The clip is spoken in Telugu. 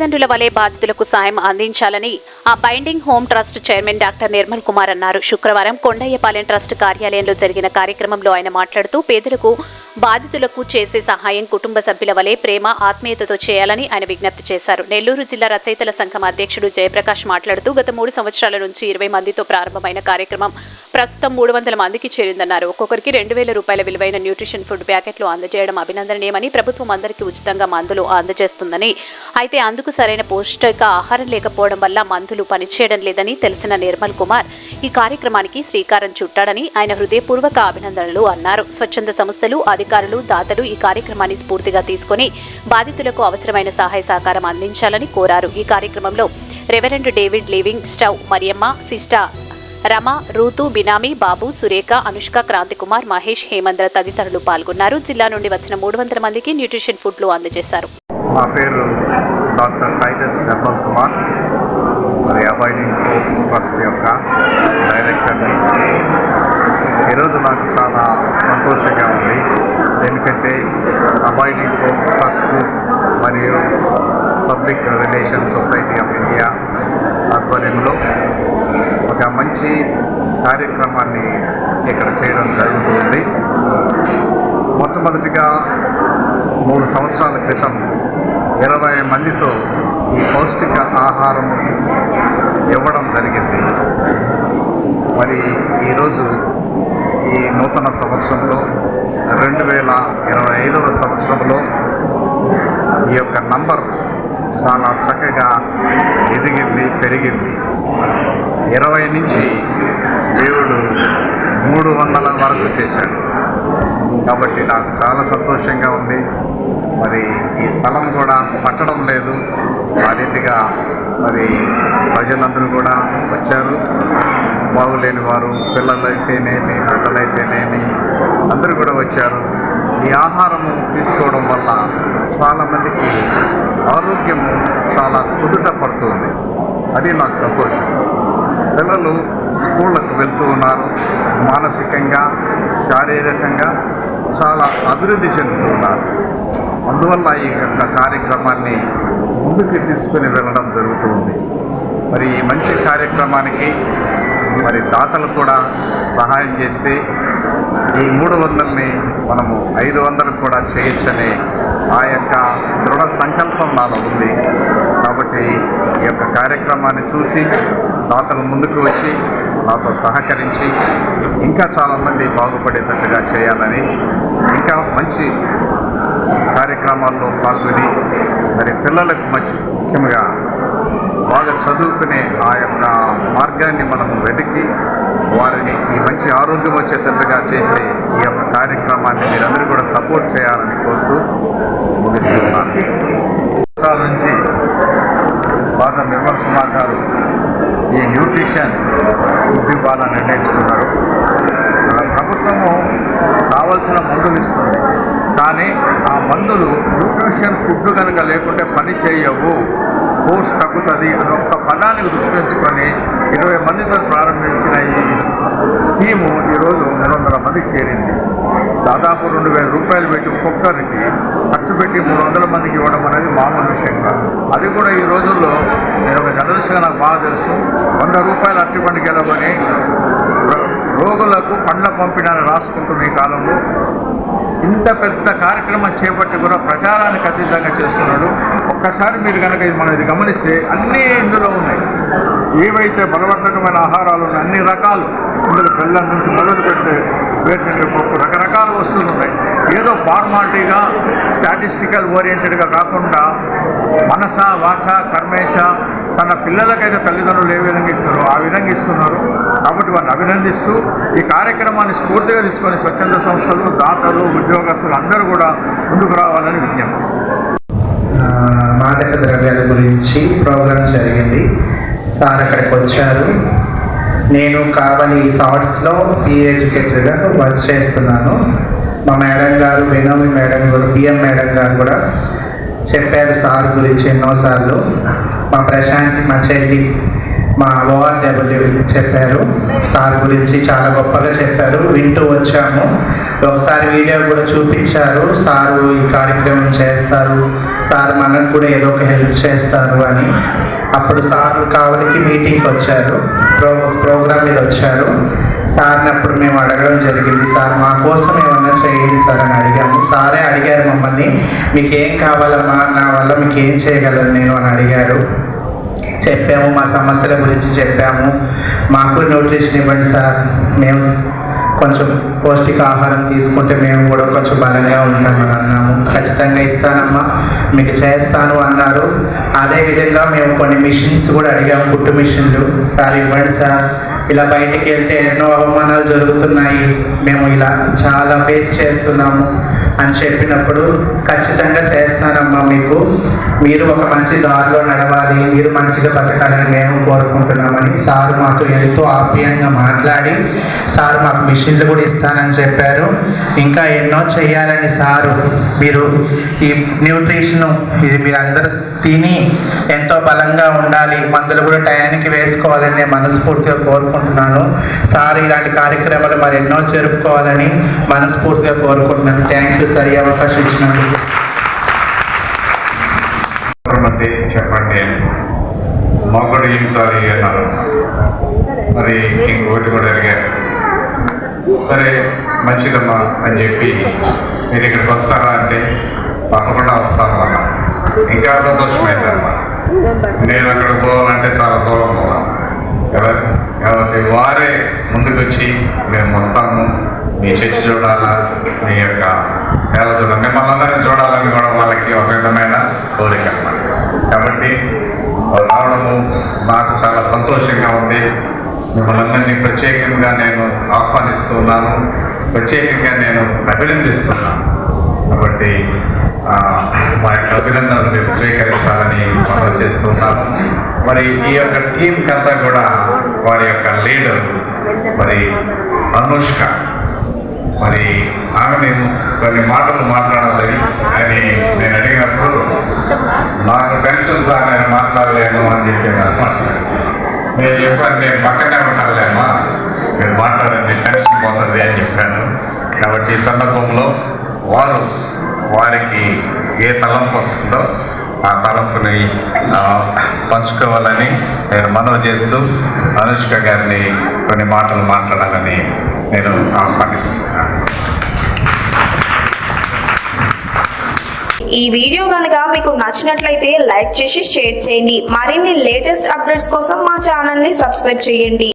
తల్లిదండ్రుల వలె బాధితులకు సాయం అందించాలని ఆ binding home trust chairman doctor Nirmal Kumar అన్నారు. శుక్రవారం కొండయ్యపాలెం ట్రస్ట్ కార్యాలయంలో జరిగిన కార్యక్రమంలో ఆయన మాట్లాడుతూ పేదలకు బాధితులకు చేసే సహాయం కుటుంబ సభ్యుల వలె ప్రేమ ఆత్మీయతతో చేయాలని ఆయన విజ్ఞప్తి చేశారు. నెల్లూరు జిల్లా రచయితల సంఘం అధ్యక్షుడు జయప్రకాష్ మాట్లాడుతూ గత మూడు సంవత్సరాల నుంచి ఇరవై మందితో ప్రారంభమైన కార్యక్రమం ప్రస్తుతం మూడు వందల మందికి చేరిందన్నారు. ఒక్కొక్కరికి రెండు వేల రూపాయల విలువైన న్యూట్రిషన్ ఫుడ్ ప్యాకెట్లు అందజేయడం అభినందనీయమని ప్రభుత్వం అందరికీ ఉచితంగా మందులు అందజేస్తుందని. అయితే అందుకు సరైన పౌష్టిక ఆహారం లేకపోవడం వల్ల మందులు పనిచేయడం లేదని తెలిసిన నిర్మల్ కుమార్ ఈ కార్యక్రమానికి శ్రీకారం చుట్టాడని ఆయన హృదయపూర్వక అభినందనలు అన్నారు. స్వచ్ఛంద సంస్థలు అధికారులు దాతలు ఈ కార్యక్రమాన్ని స్ఫూర్తిగా తీసుకుని బాధితులకు అవసరమైన సహాయ సహకారం అందించాలని కోరారు. ఈ కార్యక్రమంలో reverend David Livingstone Mariyamma sister Rama Ruth బినామీ బాబు సురేఖ అనుష్క క్రాంతికుమార్ మహేష్ హేమంద్ర తదితరులు పాల్గొన్నారు. జిల్లా నుండి వచ్చిన మూడు వందల మందికి న్యూట్రిషన్ ఫుడ్లు అందజేశారు. నా పేరు డాక్టర్ టైటస్ నిర్మల్ కుమార్. మరి అబాయిడింగ్ ట్రస్ట్ యొక్క డైరెక్టర్ని. ఈరోజు నాకు చాలా సంతోషంగా ఉంది. ఎందుకంటే అబాయిడింగ్ ట్రస్ట్ మరియు public relation society of India ఆధ్వర్యంలో ఒక మంచి కార్యక్రమాన్ని ఇక్కడ చేయడం జరుగుతుంది. మొట్టమొదటిగా మూడు సంవత్సరాల క్రితం ఇరవై మందితో ఈ పౌష్టిక ఆహారం ఇవ్వడం జరిగింది. మరి ఈరోజు ఈ నూతన సంవత్సరంలో రెండు వేల ఇరవై ఐదవ సంవత్సరంలో ఈ యొక్క నంబర్ చాలా చక్కగా ఎదిగింది పెరిగింది. ఇరవై నుంచి దేవుడు మూడు వందల వరకు చేశాడు. కాబట్టి నాకు చాలా సంతోషంగా ఉంది. మరి ఈ స్థలం కూడా పట్టడం లేదు. ఆ రీతిగా మరి ప్రజలందరూ కూడా వచ్చారు. బాగులేని వారు పిల్లలైతేనేమి బిడ్డలైతేనేమి అందరూ కూడా వచ్చారు. ఈ ఆహారము తీసుకోవడం వల్ల చాలామందికి ఆరోగ్యం చాలా కుదుట పడుతుంది. అది నాకు సంతోషం. పిల్లలు స్కూళ్ళకు వెళ్తూ ఉన్నారు. మానసికంగా శారీరకంగా చాలా అభివృద్ధి చెందుతున్నారు అందువల్ల ఈ యొక్క కార్యక్రమాన్ని ముందుకు తీసుకుని వెళ్ళడం జరుగుతుంది మరి ఈ మంచి కార్యక్రమానికి మరి దాతలు కూడా సహాయం చేస్తే ఈ మూడు వందలని మనము ఐదు వందలు కూడా చేయొచ్చనే ఆ యొక్క దృఢ సంకల్పం నాలో ఉంది. కాబట్టి ఈ యొక్క కార్యక్రమాన్ని చూసి దాతలు ముందుకు వచ్చి నాతో సహకరించి ఇంకా చాలామంది బాగుపడేటట్టుగా చేయాలని ఇంకా మంచి కార్యక్రమాల్లో పాల్గొని మరి పిల్లలకు మంచి ముఖ్యంగా బాగా చదువుకునే ఆ యొక్క మార్గాన్ని మనం వెతికి వారిని ఈ మంచి ఆరోగ్యం వచ్చేటట్టుగా చేసే ఈ యొక్క కార్యక్రమాన్ని మీరందరూ కూడా సపోర్ట్ చేయాలని కోరుతూ ముగిస్తున్నాను. నుంచి బాగా నిర్మల్ కుమార్ గారు ఈ న్యూట్రిషన్ ఫుడ్ ఇవ్వాలని నిర్ణయించుకున్నారు. మన ప్రభుత్వము కావలసిన మందులు ఇస్తుంది. కానీ ఆ మందులు న్యూట్రిషన్ ఫుడ్ కనుక లేకుంటే పని చేయవు. కోర్స్ తగ్గుతుంది అని ఒక్క పదానికి దృష్టించుకొని ఇరవై మందితో ప్రారంభించిన ఈ స్కీము ఈరోజు మూడు వందల మందికి చేరింది. దాదాపు రెండు వేల రూపాయలు పెట్టి ఒక్కొక్కరికి ఖర్చు పెట్టి మూడు వందల మందికి ఇవ్వడం అనేది మామూలు విషయం కాదు. అది కూడా ఈ రోజుల్లో నేను ఒక జర్నలిస్ట్గా నాకు బాగా తెలుసు. వంద రూపాయలు అరటిపండుకి వెళ్ళమని రోగులకు పండ్ల పంపిణీ రాసుకుంటున్న ఈ కాలంలో ఇంత పెద్ద కార్యక్రమం చేపట్టి కూడా ప్రచారానికి అతీతంగా చేస్తున్నాడు. ఒక్కసారి మీరు కనుక ఇది మనం ఇది గమనిస్తే అన్నీ ఇందులో ఉన్నాయి. ఏవైతే బలవర్ధకమైన ఆహారాలు ఉన్నాయి అన్ని రకాలు ఇందులో బెల్లం నుంచి మొదలు పెడితే వేరుశనగ పప్పు రకరకాల వస్తువులు ఉన్నాయి. ఏదో ఫార్మాలిటీగా స్టాటిస్టికల్ ఓరియంటెడ్గా కాకుండా మనస వాచ కర్మేచ తన పిల్లలకైతే తల్లిదండ్రులు ఏ విధంగా ఇస్తారో ఆ విధంగా ఇస్తున్నారు. కాబట్టి వారిని అభినందిస్తూ ఈ కార్యక్రమాన్ని స్ఫూర్తిగా తీసుకొని స్వచ్ఛంద సంస్థలు దాతలు ఉద్యోగస్తులు అందరూ కూడా ముందుకు రావాలని విజ్ఞప్తి. మాదక ద్రవ్యాల గురించి ప్రోగ్రామ్ జరిగింది. సార్ అక్కడికి వచ్చారు. నేను కావలి షార్ట్స్లో ఈ ఎడ్యుకేటర్గా వర్క్ చేస్తున్నాను. మా మేడం గారు వినోమి మేడం గారు పిఎం మేడం గారు కూడా చెప్పారు సార్ గురించి ఎన్నోసార్లు మా ప్రశాంత్ మా చెల్లి మా ఓఆర్డబ్ల్యూ చెప్పారు. సార్ గురించి చాలా గొప్పగా చెప్పారు. వింటూ వచ్చాము. ఒకసారి వీడియో కూడా చూపించారు. సారు ఈ కార్యక్రమం చేస్తారు. సార్ మనకు కూడా ఏదో ఒక హెల్ప్ చేస్తారు అని. అప్పుడు సార్ కావలికి మీటింగ్కి వచ్చారు. ప్రో ప్రోగ్రామ్ మీద వచ్చారు. సార్ని అప్పుడు మేము అడగడం జరిగింది. సార్ మా కోసం ఏమన్నా చేయండి సార్ అని అడిగాము. సారే అడిగారు మమ్మల్ని. మీకు ఏం కావాలమ్మా? నా వల్ల మీకు ఏం చేయగలను నేను అని అడిగారు. చెప్పాము మా సమస్యల గురించి చెప్పాము. మాకు న్యూట్రిషన్ ఇవ్వండి సార్. మేము కొంచెం పౌష్టికాహారం తీసుకుంటే మేము కూడా కొంచెం బలంగా ఉంటామని అన్నాము. ఖచ్చితంగా ఇస్తానమ్మా. మీకు చేస్తాను అన్నారు. అదేవిధంగా మేము కొన్ని మిషన్స్ కూడా అడిగాము కుట్టు మిషన్లు సార్ ఇవ్వండి సార్. ఇలా బయటికి వెళ్తే ఎన్నో అవమానాలు జరుగుతున్నాయి. మేము ఇలా చాలా ఫేస్ చేస్తున్నాము అని చెప్పినప్పుడు ఖచ్చితంగా చేస్తానమ్మా మీకు. మీరు ఒక మంచి దారిలో నడవాలి. మీరు మంచిగా బతకాలని మేము కోరుకుంటున్నామని సార్ మాతో ఎంతో ఆప్యాయంగా మాట్లాడి సార్ మాకు మిషన్లు కూడా ఇస్తానని చెప్పారు. ఇంకా ఎన్నో చేయాలని సారు. మీరు ఈ న్యూట్రిషన్ ఇది మీరు అందరూ తిని ఎంతో బలంగా ఉండాలి. మందులు కూడా టయానికి వేసుకోవాలని మనస్ఫూర్తిగా కోరుకుంటున్నాను. సార్ ఇలాంటి కార్యక్రమాలు మరి ఎన్నో జరుపుకోవాలని మనస్ఫూర్తిగా కోరుకుంటున్నాను. థ్యాంక్ యూ సార్ ఈ అవకాశం ఇచ్చినందుకు. చెప్పండి. మొగ్గడు ఏం సారీ అన్నారు. మరి ఇంకొకటి కూడా అడిగారు. సరే మంచిదమ్మా అని చెప్పి మీరు ఇక్కడికి వస్తారా అంటే తప్పకుండా వస్తాను అన్నా ఇంకా సంతోషమైందమ్మా. నేను అక్కడ పోవాలంటే చాలా దూరం పోవాలి. కదా? మరి వారే ముందుకొచ్చి మేము వస్తాము. మీ చర్చి చూడాలా? మీ యొక్క సేవ చూడాలి? మిమ్మల్ని అందరినీ చూడాలని కూడా వాళ్ళకి ఒక విధమైన కోరిక అన్నమాట. కాబట్టి రావడము నాకు చాలా సంతోషంగా ఉంది. మిమ్మల్ని అందరినీ ప్రత్యేకంగా నేను ఆహ్వానిస్తున్నాను ప్రత్యేకంగా నేను అభినందిస్తున్నాను. కాబట్టి మా యొక్క అభినందనలు మీరు స్వీకరించాలని మనం చేస్తున్నాము మరి ఈ యొక్క టీంకి అంతా కూడా వారి యొక్క లీడర్ మరి అనుష్క. మరి ఆమె నేను కొన్ని మాటలు మాట్లాడాలి అని నేను అడిగినప్పుడు నాకు పెన్షన్ సార్ నేను మాట్లాడలేను అని చెప్పి నాకు మాట్లాడాను నేను చెప్పాను నేను పక్కనే ఉంటానులేమ్మా మీరు మాట్లాడండి పెన్షన్ పొందది అని చెప్పాను. కాబట్టి ఈ సందర్భంలో వారు వారికి ఏ తలంపు వస్తుందో ఆ తలంపుని పంచుకోవాలని నేను మనవి చేస్తూ అనుష్క గారిని కొన్ని మాటలు మాట్లాడాలని నేను ఆహ్వానిస్తున్నాను. ఈ వీడియో కనుక మీకు నచ్చినట్లయితే లైక్ చేసి షేర్ చేయండి. మరిన్ని లేటెస్ట్ అప్డేట్స్ కోసం మా ఛానల్ని సబ్స్క్రైబ్ చేయండి.